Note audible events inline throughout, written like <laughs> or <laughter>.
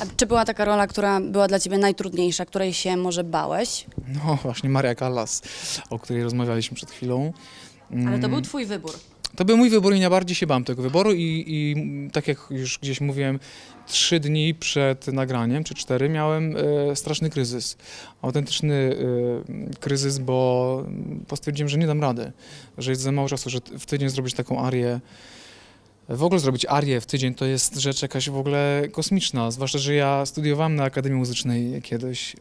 A czy była taka rola, która była dla ciebie najtrudniejsza, której się może bałeś? No właśnie, Maria Callas, o której rozmawialiśmy przed chwilą. Ale to Mm, był twój wybór. To był mój wybór i najbardziej się bałem tego wyboru i, i tak jak już gdzieś mówiłem, trzy dni przed nagraniem, czy cztery, miałem e, straszny kryzys. Autentyczny e, kryzys, bo postwierdziłem, że nie dam rady, że jest za mało czasu, że w tydzień zrobić taką arię. W ogóle zrobić arię w tydzień to jest rzecz jakaś w ogóle kosmiczna, zwłaszcza, że ja studiowałem na Akademii Muzycznej kiedyś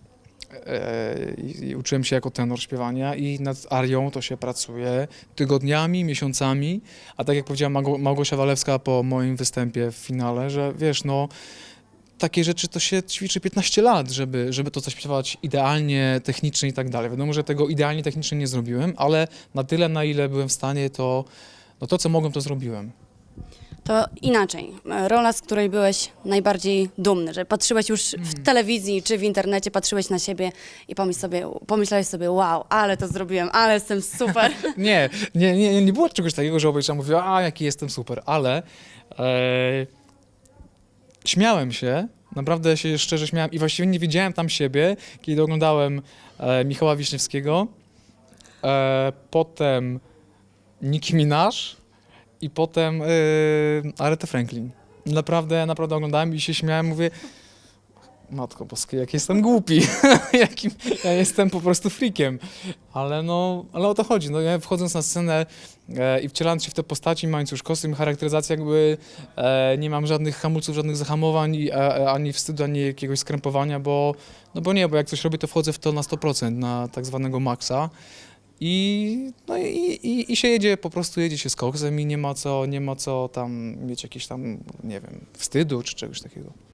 e, i, uczyłem się jako tenor śpiewania i nad arią to się pracuje tygodniami, miesiącami, a tak jak powiedziała Małgosia Walewska po moim występie w finale, że wiesz, no takie rzeczy to się ćwiczy 15 lat, żeby, żeby to zaśpiewać idealnie, technicznie i tak dalej. Wiadomo, że tego idealnie technicznie nie zrobiłem, ale na tyle, na ile byłem w stanie, to no to, co mogłem, to zrobiłem. To inaczej. Rola, z której byłeś najbardziej dumny, że patrzyłeś już w telewizji czy w internecie, patrzyłeś na siebie i pomyśl sobie, pomyślałeś sobie, wow, ale to zrobiłem, ale jestem super. <laughs> Nie, nie, nie, nie było czegoś takiego, że obejrzałem mówiła, a jaki jestem super, ale e, śmiałem się, naprawdę się szczerze śmiałem i właściwie nie widziałem tam siebie, kiedy oglądałem e, Michała Wiśniewskiego, e, potem Nicki Minaj i potem Aretha Franklin. Naprawdę, naprawdę oglądałem i się śmiałem, mówię, Matko Boska, jak jestem głupi, <laughs> jakim ja jestem po prostu freakiem. Ale no, ale o to chodzi. No, ja wchodząc na scenę e, i wcielając się w te postaci, mając już kostium, charakteryzację, jakby e, nie mam żadnych hamulców, żadnych zahamowań, e, ani wstydu, ani jakiegoś skrępowania, bo, no bo nie, bo jak coś robię, to wchodzę w to na 100%, na tak zwanego maksa. I, no i, i, i się jedzie, po prostu jedzie się z koksem i nie ma co, nie ma co tam mieć jakieś tam, nie wiem, wstydu czy czegoś takiego.